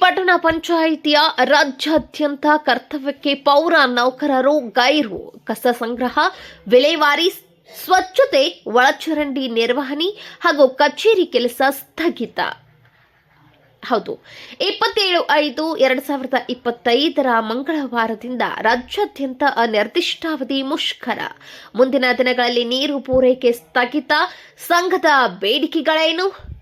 ಪಟ್ಟಣ ಪಂಚಾಯಿತಿಯ ರಾಜ್ಯಾದ್ಯಂತ ಕರ್ತವ್ಯಕ್ಕೆ ಪೌರ ನೌಕರರು ಗೈರು. ಕಸ ಸಂಗ್ರಹ, ವಿಲೇವಾರಿ, ಸ್ವಚ್ಛತೆ, ಒಳಚರಂಡಿ ನಿರ್ವಹಣೆ ಹಾಗೂ ಕಚೇರಿ ಕೆಲಸ ಸ್ಥಗಿತ. ಹೌದು, ಇಪ್ಪತ್ತೇಳು ಐದು ಎರಡ್ ಸಾವಿರದ ಇಪ್ಪತ್ತೈದರ ಮಂಗಳವಾರದಿಂದ ರಾಜ್ಯಾದ್ಯಂತ ಅನಿರ್ದಿಷ್ಟಾವಧಿ ಮುಷ್ಕರ. ಮುಂದಿನ ದಿನಗಳಲ್ಲಿ ನೀರು ಪೂರೈಕೆ ಸ್ಥಗಿತ, ಸಂಘದ ಬೇಡಿಕೆಗಳೇನು?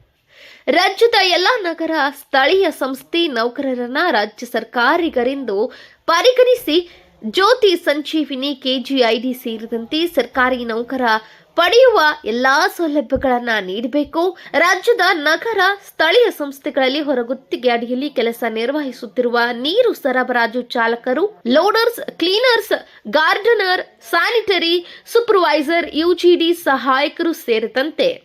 ರಾಜ್ಯದ ಎಲ್ಲ ನಗರ, ಸ್ಥಳೀಯ ಸಂಸ್ಥೆ ನೌಕರರನ್ನ ರಾಜ್ಯ ಸರ್ಕಾರಿಗರೆಂದು ಪರಿಗಣಿಸಿ ಜ್ಯೋತಿ ಸಂಜೀವಿನಿ ಕೆಜಿಐಡಿ ಸೇರಿದಂತೆ ಸರ್ಕಾರಿ ನೌಕರ ಪಡೆಯುವ ಎಲ್ಲಾ ಸೌಲಭ್ಯಗಳನ್ನ ನೀಡಬೇಕು. ರಾಜ್ಯದ ನಗರ, ಸ್ಥಳೀಯ ಸಂಸ್ಥೆಗಳಲ್ಲಿ ಹೊರಗುತ್ತಿಗೆ ಅಡಿಯಲ್ಲಿ ಕೆಲಸ ನಿರ್ವಹಿಸುತ್ತಿರುವ ನೀರು ಸರಬರಾಜು ಚಾಲಕರು, loaders, cleaners, gardener, sanitary, supervisor, U G D ಸಹಾಯಕರು ಸೇರಿದಂತೆ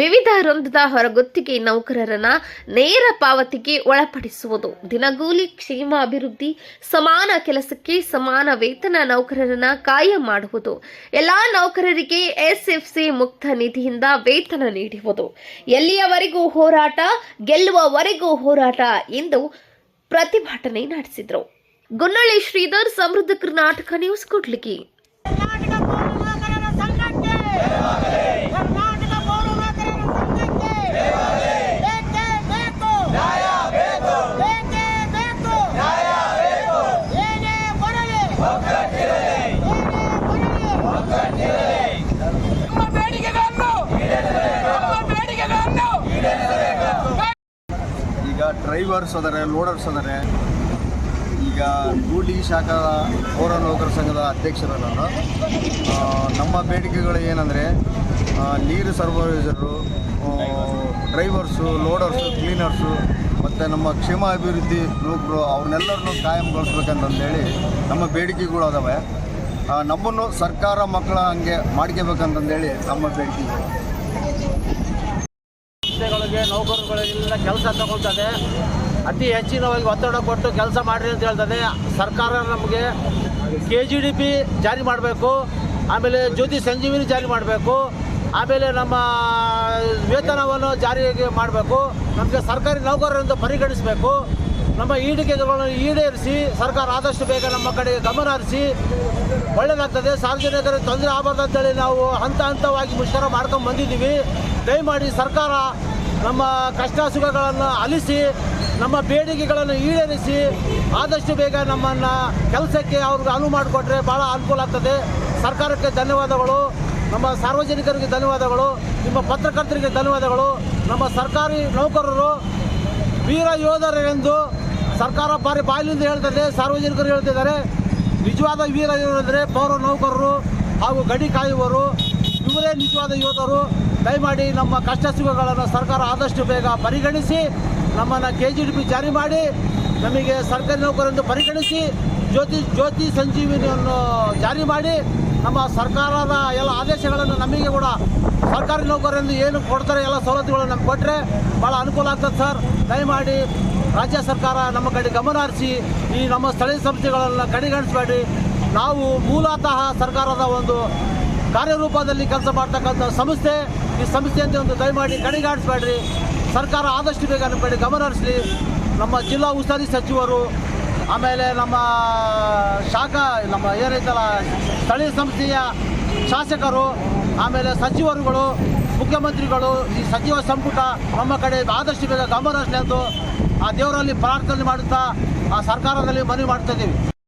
ವಿವಿಧ ವೃಂದದ ಹೊರಗುತ್ತಿಗೆ ನೌಕರರನ್ನ ನೇರ ಪಾವತಿಗೆ ಒಳಪಡಿಸುವುದು. ದಿನಗೂಲಿ ಕ್ಷೇಮ ಅಭಿವೃದ್ಧಿ, ಸಮಾನ ಕೆಲಸಕ್ಕೆ ಸಮಾನ ವೇತನ ನೌಕರರನ್ನ ಕಾಯಂ ಮಾಡುವುದು. ಎಲ್ಲಾ ನೌಕರರಿಗೆ ಎಸ್ಎಫ್ಸಿ ಮುಕ್ತ ನಿಧಿಯಿಂದ ವೇತನ ನೀಡುವುದು. ಎಲ್ಲಿಯವರೆಗೂ ಹೋರಾಟ, ಗೆಲ್ಲುವವರೆಗೂ ಹೋರಾಟ ಎಂದು ಪ್ರತಿಭಟನೆ ನಡೆಸಿದರು. ಗುನ್ನಳ್ಳಿ ಶ್ರೀಧರ್, ಸಮೃದ್ಧ ಕರ್ನಾಟಕ ನ್ಯೂಸ್ ಕೊಡ್ಲಿಕ್ಕೆ ಕರ್ನಾಟಕ ಪೌರ ನೌಕರರ ಸಂಘಕ್ಕೆ ಕರ್ನಾಟಕ ಪೌರ ನೌಕರರ ಸಂಘಕ್ಕೆ ಬೇಕೇ ಬೇಕು ಬೇಕೇ ಬೇಕು ಏನೇ ಬರಲಿ ಏನೇ ಬರಲಿ ನಮ್ಮ ಬೇಡಿಕೆಗಳನ್ನು ನಮ್ಮ ಬೇಡಿಕೆಗಳನ್ನು ಈಗ ಡ್ರೈವರ್ಸ್ ಅದಾರೆ ಲೋಡರ್ಸ್ ಅದಾರೆ. ಈಗ ಗೂಡಿ ಶಾಖಾ ಪೌರ ನೌಕರ ಸಂಘದ ಅಧ್ಯಕ್ಷರು ನಾನು. ನಮ್ಮ ಬೇಡಿಕೆಗಳು ಏನಂದರೆ ನೀರು ಸರ್ವೈಸರು ಡ್ರೈವರ್ಸು ಲೋಡರ್ಸು ಕ್ಲೀನರ್ಸು ಮತ್ತು ನಮ್ಮ ಕ್ಷೇಮ ಅಭಿವೃದ್ಧಿ ನೌಕರು ಅವ್ರನ್ನೆಲ್ಲರನ್ನು ಕಾಯಂಗೊಳಿಸ್ಬೇಕಂತಂದೇಳಿ ನಮ್ಮ ಬೇಡಿಕೆಗಳು ಅದಾವೆ. ನಮ್ಮನ್ನು ಸರ್ಕಾರ ಮಕ್ಕಳ ಹಂಗೆ ಮಾಡ್ಕೋಬೇಕಂತಂದೇಳಿ ನಮ್ಮ ಬೇಡಿಕೆಗಳು. ನೌಕರಗಳಿಗೆಲ್ಲ ಕೆಲಸ ತಗೊಳ್ತದೆ. ಅತಿ ಹೆಚ್ಚಿನವಾಗಿ ಒತ್ತಡ ಕೊಟ್ಟು ಕೆಲಸ ಮಾಡಿರಿ ಅಂತ ಹೇಳ್ತದೆ. ಸರ್ಕಾರ ನಮಗೆ ಕೆ ಜಿ ಡಿ ಪಿ ಜಾರಿ ಮಾಡಬೇಕು. ಆಮೇಲೆ ಜ್ಯೋತಿ ಸಂಜೀವಿನಿ ಜಾರಿ ಮಾಡಬೇಕು. ಆಮೇಲೆ ನಮ್ಮ ವೇತನವನ್ನು ಜಾರಿಗೆ ಮಾಡಬೇಕು. ನಮಗೆ ಸರ್ಕಾರಿ ನೌಕರರಿಂದ ಪರಿಗಣಿಸಬೇಕು. ನಮ್ಮ ಈಡಿಕೆಗಳನ್ನು ಈಡೇರಿಸಿ ಸರ್ಕಾರ ಆದಷ್ಟು ಬೇಗ ನಮ್ಮ ಕಡೆಗೆ ಗಮನ ಹರಿಸಿ ಒಳ್ಳೆಯದಾಗ್ತದೆ ಸಾರ್ವಜನಿಕರಿಗೆ ತೊಂದರೆ ಆಗಬಾರ್ದು ಅಂತೇಳಿ ನಾವು ಹಂತ ಹಂತವಾಗಿ ಮುಷ್ಕರ ಮಾಡ್ಕೊಂಡು ಬಂದಿದ್ದೀವಿ. ದಯಮಾಡಿ ಸರ್ಕಾರ ನಮ್ಮ ಕಷ್ಟ ಸುಖಗಳನ್ನು ಅಲಿಸಿ, ನಮ್ಮ ಬೇಡಿಕೆಗಳನ್ನು ಈಡೇರಿಸಿ, ಆದಷ್ಟು ಬೇಗ ನಮ್ಮನ್ನು ಕೆಲಸಕ್ಕೆ ಅವ್ರಿಗೆ ಅನುವು ಮಾಡಿಕೊಟ್ರೆ ಭಾಳ ಅನುಕೂಲ ಆಗ್ತದೆ. ಸರ್ಕಾರಕ್ಕೆ ಧನ್ಯವಾದಗಳು. ನಮ್ಮ ಸಾರ್ವಜನಿಕರಿಗೆ ಧನ್ಯವಾದಗಳು. ನಿಮ್ಮ ಪತ್ರಕರ್ತರಿಗೆ ಧನ್ಯವಾದಗಳು. ನಮ್ಮ ಸರ್ಕಾರಿ ನೌಕರರು, ವೀರ ಯೋಧರೆಂದು ಸರ್ಕಾರ ಬಾರಿ ಬಾಯಿಲಿಂದ ಹೇಳ್ತದೆ, ಸಾರ್ವಜನಿಕರು ಹೇಳ್ತಿದ್ದಾರೆ. ನಿಜವಾದ ವೀರ ಯೋಧರೆಂದರೆ ಪೌರ ನೌಕರರು ಹಾಗೂ ಗಡಿ ಕಾಯುವವರು. ಇವರೇ ನಿಜವಾದ ಯೋಧರು, ದಯಮಾಡಿ ನಮ್ಮ ಕಷ್ಟ ಸುಖಗಳನ್ನು ಸರ್ಕಾರ ಆದಷ್ಟು ಬೇಗ ಪರಿಗಣಿಸಿ, ನಮ್ಮನ್ನು ಕೆ ಜಿ ಡಿ ಪಿ ಜಾರಿ ಮಾಡಿ, ನಮಗೆ ಸರ್ಕಾರಿ ನೌಕರರೆಂದು ಪರಿಗಣಿಸಿ, ಜ್ಯೋತಿ ಜ್ಯೋತಿ ಸಂಜೀವಿನಿಯನ್ನು ಜಾರಿ ಮಾಡಿ, ನಮ್ಮ ಸರ್ಕಾರದ ಎಲ್ಲ ಆದೇಶಗಳನ್ನು ನಮಗೆ ಕೂಡ ಸರ್ಕಾರಿ ನೌಕರರೆಂದು ಏನು ಕೊಡ್ತಾರೆ ಎಲ್ಲ ಸವಲತ್ತುಗಳನ್ನು ನಮ್ಗೆ ಕೊಟ್ಟರೆ ಭಾಳ ಅನುಕೂಲ ಆಗ್ತದೆ ಸರ್. ದಯಮಾಡಿ ರಾಜ್ಯ ಸರ್ಕಾರ ನಮ್ಮ ಕಡೆ ಗಮನ ಹರಿಸಿ, ಈ ನಮ್ಮ ಸ್ಥಳೀಯ ಸಂಸ್ಥೆಗಳನ್ನು ಕಡೆಗಣಿಸಬೇಡಿ. ನಾವು ಮೂಲತಃ ಸರ್ಕಾರದ ಒಂದು ಕಾರ್ಯರೂಪದಲ್ಲಿ ಕೆಲಸ ಮಾಡ್ತಕ್ಕಂಥ ಸಂಸ್ಥೆ, ಈ ಸಂಸ್ಥೆಯಂತೆ ಒಂದು ದಯಮಾಡಿ ಕಡೆಗಾಣಿಸ್ಬೇಡ್ರಿ ಸರ್ಕಾರ ಆದಷ್ಟು ಬೇಗ ನಮ್ಮ ಗಮನ ಹರಿಸಲಿ. ನಮ್ಮ ಜಿಲ್ಲಾ ಉಸ್ತುವಾರಿ ಸಚಿವರು, ಆಮೇಲೆ ನಮ್ಮ ಶಾಖಾ, ನಮ್ಮ ಏನೈತಲ್ಲ ಸ್ಥಳೀಯ ಸಂಸ್ಥೆಯ ಶಾಸಕರು, ಆಮೇಲೆ ಸಚಿವರುಗಳು, ಮುಖ್ಯಮಂತ್ರಿಗಳು, ಈ ಸಚಿವ ಸಂಪುಟ ನಮ್ಮ ಕಡೆ ಆದಷ್ಟು ಬೇಗ ಗಮನ ಹರಿಸಲಿ ಎಂದು ಆ ದೇವರಲ್ಲಿ ಪ್ರಾರ್ಥನೆ ಮಾಡುತ್ತಾ ಆ ಸರ್ಕಾರದಲ್ಲಿ ಮನವಿ ಮಾಡ್ತಾ ಇದ್ದೀವಿ.